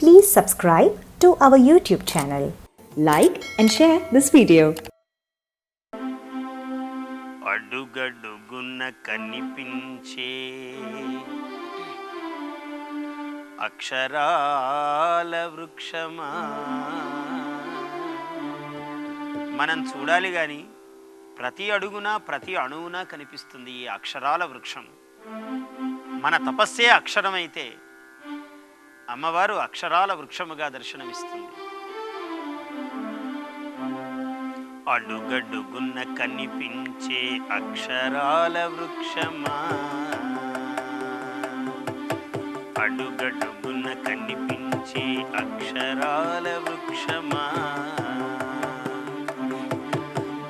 Please subscribe to our YouTube channel. Like and share this video. అడుగడుగున కనిపించే అక్షరాల వృక్షమా మనం చూడాలి కానీ ప్రతి అడుగున ప్రతి అణువున కనిపిస్తుంది ఈ అక్షరాల వృక్షం మన తపస్సే అక్షరమైతే అమ్మవారు అక్షరాల వృక్షముగా దర్శనమిస్తుంది. అడుగడుగున్న కనిపించే అక్షరాల వృక్షమా? అడుగడుగున్న కనిపించే అక్షరాల వృక్షమా?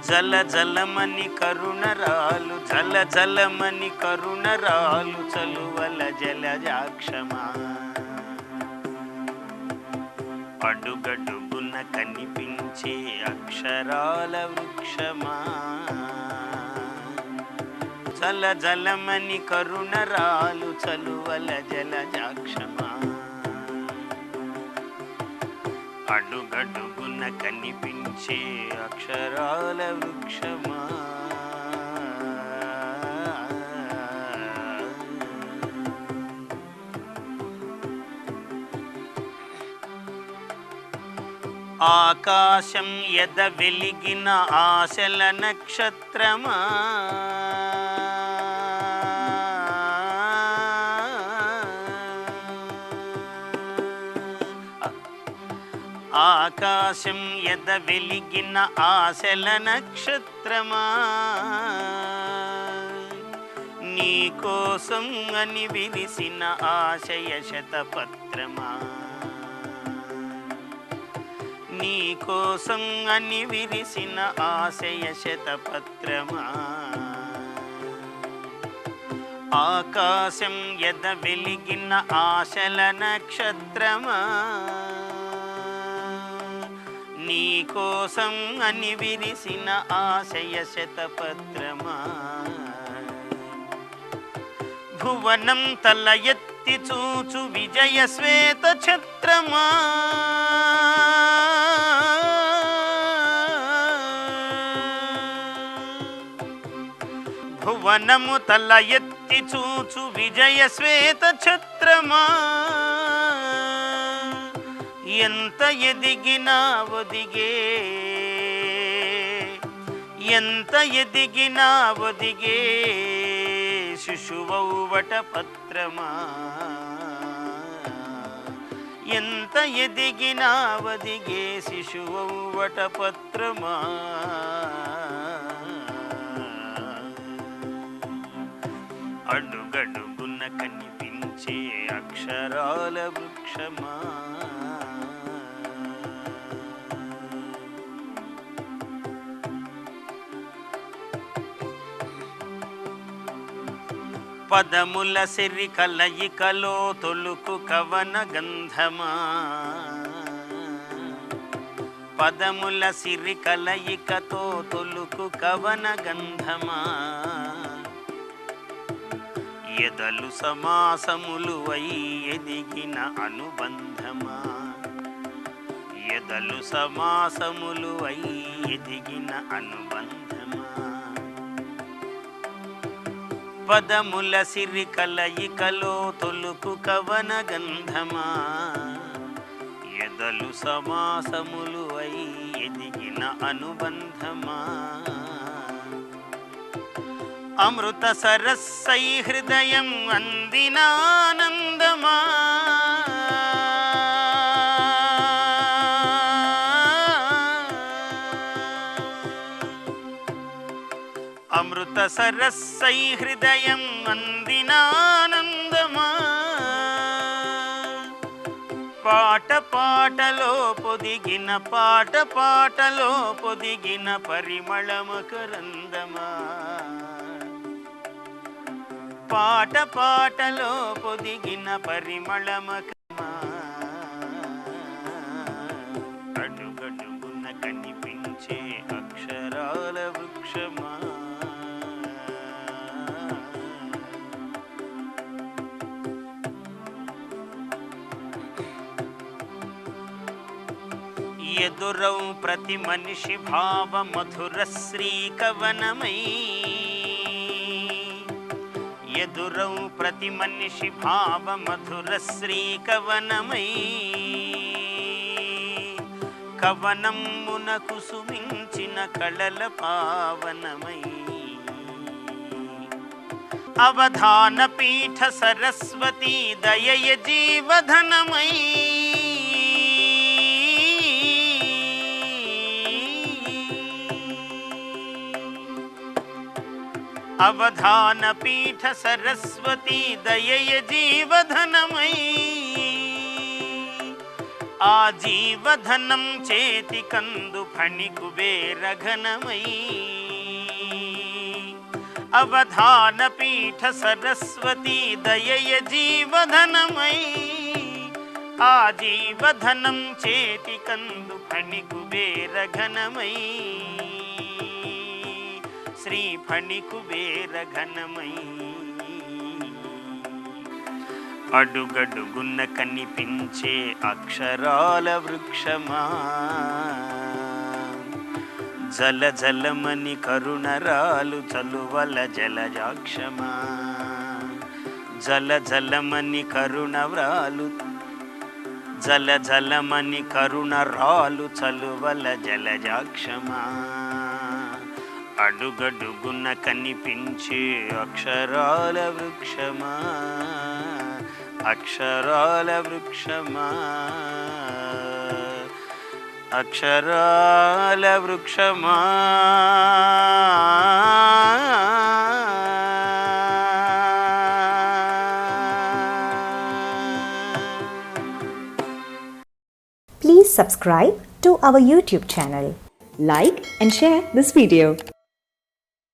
జల జలమని కరుణరాలు జల జలమని కరుణరాలు చలువల జలజాక్షమా? అడుగడుగున కనిపించే అక్షరాల వృక్షమా? చల జలమని కరుణరాలు చలువల జల జాక్షమా? అడుగడుగున కనిపించే అక్షరాల వృక్షమా? ఆకాశం ఎద వెలిగిన ఆశల నక్షత్రమా? ఆకాశం ఎద వెలిగిన ఆశల నక్షత్రమా? నీ కోసం అని విరిసిన ఆశయ శతపత్రమా? నీ కోసం అని విరిసిన ఆశయ శతపత్రమా? ఆకాశం ఎద వెలిగిన ఆశల నక్షత్రమా? నీ కోసం అని విరిసిన ఆశయ శతపత్రమా? భువనం తల ఎత్తి చూచు విజయ శ్వేత ఛత్రమా? భువనము తల ఎత్తి చూచు విజయ శ్వేత ఛత్రమా? ఎంత ఎదిగినా ఒదిగే ఎంత ఎదిగినా ఒదిగే శిశువౌవట పత్రమా? ఎంత ఎదిగినా ఒదిగే శిశువౌవట పత్రమా? అడుగడుగున కనిపించే అక్షరాల వృక్షమా? పదముల సిరి కలయికలో తొలుకు కవన గంధమా? పదముల సిరి కలయికతో తొలుకు కవన గంధమా? ఎదలు సమాసములు వై ఎదిగిన అనుబంధమా? ఎదలు సమాసములు వై ఎదిగిన అనుబంధమా? పదముల సిరి కలయికలో తొలుకు కవన గంధమా? ఎదలు సమాసములు వై ఎదిగిన అనుబంధమా? అమృత సరస్సై హృదయం అందినానందమా అమృత సరస్సై హృదయం అందినానందమా పాట పాటలో పొదిగిన పాట పాటలో పొదిగిన పరిమళమకరందమా పాట పాటలో పొదిగిన పరిమళమకమా అడుగడుగున కనిపించే అక్షరాల వృక్షమా. ఎదురౌ ప్రతి మనిషి భావ మధుర శ్రీ కవనమై ఎదురౌ ప్రతి మనిషి భావ మధుర శ్రీ కవనమై కవనమునకు సుమించిన కళల పావనమై అవధాన పీఠ సరస్వతి దయయ జీవధనమై अवधानपीठ सरस्वती दयय जीवधनमयी। आजीवधनं चेति कन्दुफणिकुबेरघनमयी। अवधानपीठ सरस्वती दयय जीवधनमयी। आजीवधनं चेति कन्दुफणिकुबेरघनमयी। శ్రీ ఫణి కుబేర ఘనమై. అడుగడుగున్న కనిపించే అక్షరాల వృక్షమా. జల జలమని కరుణరాలు చలువల జలజాక్షమా. జల జలమని కరుణవ్రాలు జల జలమని కరుణరాలు చలువల జలజాక్షమా. అడుగడుగున కనిపించే అక్షరాల వృక్షమా అక్షరాల వృక్షమా అక్షరాల వృక్షమా Please subscribe to our YouTube channel. Like and share this video.